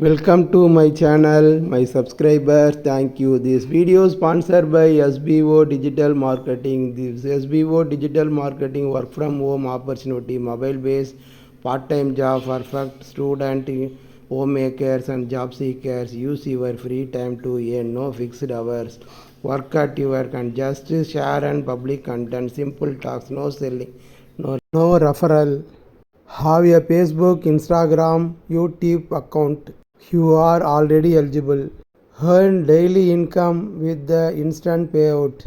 Welcome to my channel, my subscribers. Thank you. This video is sponsored by SBO Digital Marketing. This SBO Digital Marketing work from home opportunity, mobile based part time job, perfect student, homemakers, and job seekers. Use your free time to earn no fixed hours. Work at your and just share and public content. Simple talks, no selling, no, no referral. Have a Facebook, Instagram, YouTube account. You are already eligible. Earn daily income with the instant payout.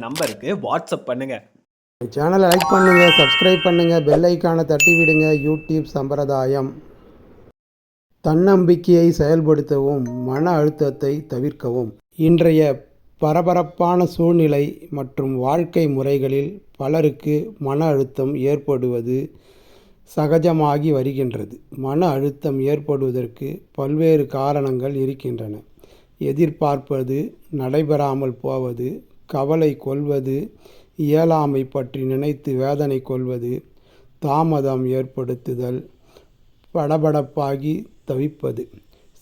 நம்பருக்கு WhatsApp பண்ணுங்க. சேனலை like பண்ணுங்க subscribe பண்ணுங்க bell ஐக்கானை தட்டி விடுங்க YouTube சம்பிரதாயம். தன்னம்பிக்கையை செயல்படுத்தவும் மன அழுத்தத்தை தவிர்க்கவும். இன்றைய பரபரப்பான சூழ்நிலை மற்றும் வாழ்க்கை முறைகளில் பலருக்கு மன அழுத்தம் ஏற்படுவது சகஜமாகி வருகின்றது. மன அழுத்தம் ஏற்படுவதற்கு பல்வேறு காரணங்கள் இருக்கின்றன. எதிர்பார்ப்பது நடைபெறாமல் போவது கவலை கொள்வது இயலாமை பற்றி நினைத்து வேதனை கொள்வது தாமதம் ஏற்படுத்துதல் படபடப்பாகி தவிப்பது.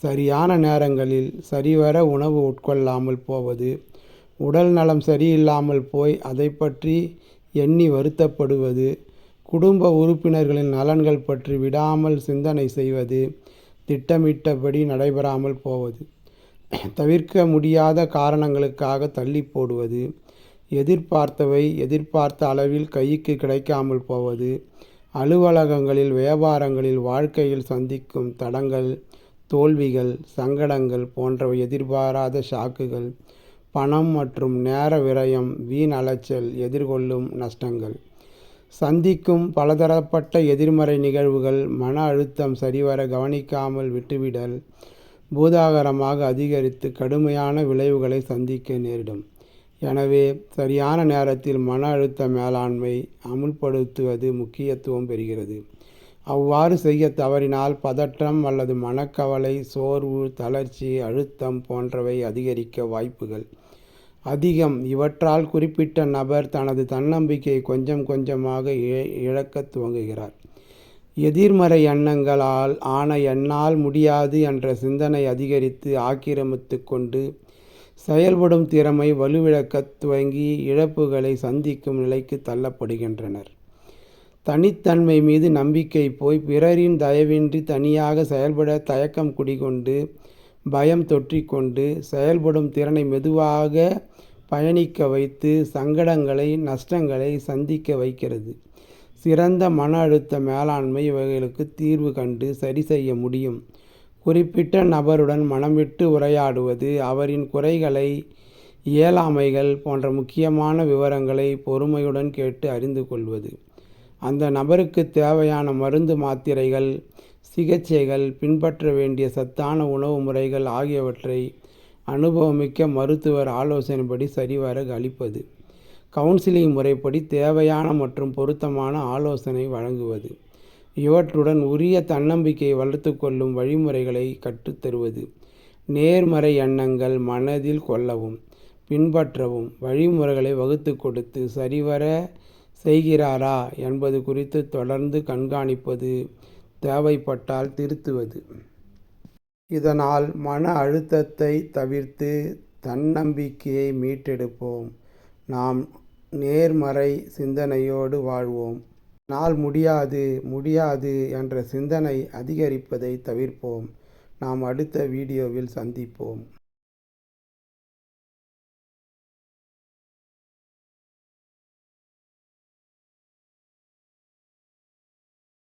சரியான நேரங்களில் சரிவர உணவு உட்கொள்ளாமல் போவது உடல் நலம் சரியில்லாமல் போய் அதை பற்றி எண்ணி வருத்தப்படுவது குடும்ப உறுப்பினர்களின் நலன்கள் பற்றி விடாமல் சிந்தனை செய்வது திட்டமிட்டபடி நடைபெறாமல் போவது. தவிர்க்க முடியாத காரணங்களுக்காக தள்ளி போடுவது எதிர்பார்த்தவை எதிர்பார்த்த அளவில் கைக்கு கிடைக்காமல் போவது அலுவலகங்களில் வியாபாரங்களில் வாழ்க்கையில் சந்திக்கும் தடங்கள் தோல்விகள் சங்கடங்கள் போன்றவை எதிர்பாராத ஷாக்குகள். பணம் மற்றும் நேர விரயம் வீண் அலைச்சல் எதிர்கொள்ளும் நஷ்டங்கள். சந்திக்கும் பலதரப்பட்ட எதிர்மறை நிகழ்வுகள் மன அழுத்தம் சரிவர கவனிக்காமல் விட்டுவிடல் பூதாகரமாக அதிகரித்து கடுமையான விளைவுகளை சந்திக்க நேரிடும். எனவே சரியான நேரத்தில் மன அழுத்த மேலாண்மை அமுல்படுத்துவது முக்கியத்துவம் பெறுகிறது. அவ்வாறு செய்ய தவறினால் பதற்றம் அல்லது மனக்கவலை சோர்வு தளர்ச்சி அழுத்தம் போன்றவை அதிகரிக்க வாய்ப்புகள். அதிகம் இவற்றால் குறிப்பிட்ட நபர் தனது தன்னம்பிக்கையை கொஞ்சம் கொஞ்சமாக இழக்க துவங்குகிறார். எதிர்மறை எண்ணங்களால் ஆன என்னால் முடியாது என்ற சிந்தனை அதிகரித்து ஆக்கிரமித்து கொண்டு செயல்படும் திறமை வலுவிழக்கத் துவங்கி இழப்புகளை சந்திக்கும் நிலைக்கு தள்ளப்படுகின்றனர். தனித்தன்மை மீது நம்பிக்கை போய் பிறரின் தயவின்றி தனியாக செயல்பட தயக்கம் குடிகொண்டு பயம் தொற்றிக்கொண்டு செயல்படும் திறனை மெதுவாக பயணிக்க வைத்து சங்கடங்களை நஷ்டங்களை சந்திக்க வைக்கிறது. சிறந்த மன அழுத்த மேலாண்மை இவைகளுக்கு தீர்வு கண்டு சரி செய்ய முடியும். குறிப்பிட்ட நபருடன் மனமிட்டு உரையாடுவது அவரின் குறைகளை இயலாமைகள் போன்ற முக்கியமான விவரங்களை பொறுமையுடன் கேட்டு அறிந்து கொள்வது. அந்த நபருக்கு தேவையான மருந்து மாத்திரைகள் சிகிச்சைகள் பின்பற்ற வேண்டிய சத்தான உணவு முறைகள் ஆகியவற்றை அனுபவமிக்க மருத்துவர் ஆலோசனைப்படி சரிவர அளிப்பது. கவுன்சிலிங் முறைப்படி தேவையான மற்றும் பொருத்தமான ஆலோசனை வழங்குவது. இவற்றுடன் உரிய தன்னம்பிக்கையை வளர்த்து கொள்ளும் வழிமுறைகளை கற்றுத்தருவது நேர்மறை எண்ணங்கள் மனதில் கொள்ளவும் பின்பற்றவும் வழிமுறைகளை வகுத்து கொடுத்து சரிவர செய்கிறாரா என்பது குறித்து தொடர்ந்து கண்காணிப்பது தேவைப்பட்டால் திருத்துவது. இதனால் மன அழுத்தத்தை தவிர்த்து தன்னம்பிக்கையை மீட்டெடுப்போம். நாம் நேர்மறை சிந்தனையோடு வாழ்வோம். நாள் முடியாது முடியாது என்ற சிந்தனை அதிகரிப்பதை தவிர்ப்போம். நாம் அடுத்த வீடியோவில் சந்திப்போம்.